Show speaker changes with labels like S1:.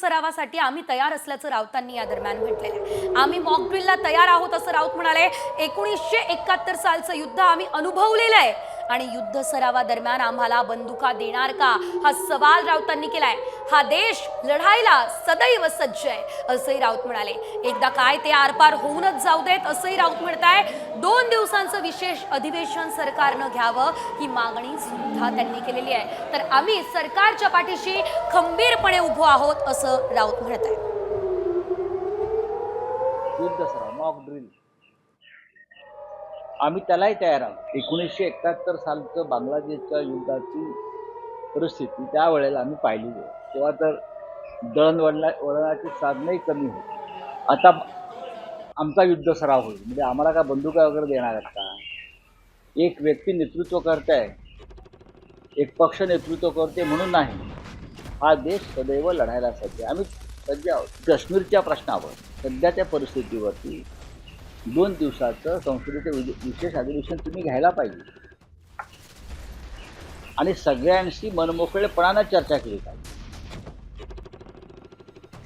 S1: सरावासाठी आम्ही तयार असल्याचं राऊतांनी या दरम्यान म्हटलेलं आहे. आम्ही मॉकड्रिलला तयार आहोत असं राऊत म्हणाले. एकोणीसशे एकाहत्तर सालचं युद्ध आम्ही अनुभवलेलं आहे. आणि युद्ध सरावादरम्यान आम्हाला बंदुका देणार का? हा सवाल राऊतांनी केलाय. हा देश लढायला सदैव सज्ज आहे असंही राऊत म्हणाले. एकदा काय ते आरपार होऊनच जाऊ देत असंही राऊत म्हणताय. दोन दिवसांचं विशेष अधिवेशन सरकारनं घ्यावं ही मागणी सुद्धा त्यांनी केलेली आहे. तर आम्ही सरकारच्या पाठीशी खंबीरपणे उभो आहोत असं राऊत म्हणत आहे
S2: युद्ध सराव मॉक ड्रिल आम्ही त्यालाही तयार आहोत. एकोणीसशे एकाहत्तर सालचं बांगलादेशच्या युद्धाची परिस्थिती त्यावेळेला आम्ही पाहिली आहे तेव्हा तर दळणवळणा वळणाची साधनंही कमी होती. आता आमचा युद्ध सराव होईल. म्हणजे आम्हाला का बंदुका वगैरे देणार आहेत का? एक व्यक्ती नेतृत्व करताय एक पक्ष नेतृत्व करते म्हणून नाही. हा देश सदैव लढायला सज्ज आम्ही सज्ज आहोत. काश्मीरच्या प्रश्नावर सध्याच्या परिस्थितीवरती दोन दिवसाचं संसदेचं विशेष अधिवेशन तुम्ही घ्यायला पाहिजे. आणि सगळ्यांशी मनमोकळेपणानं चर्चा केली पाहिजे.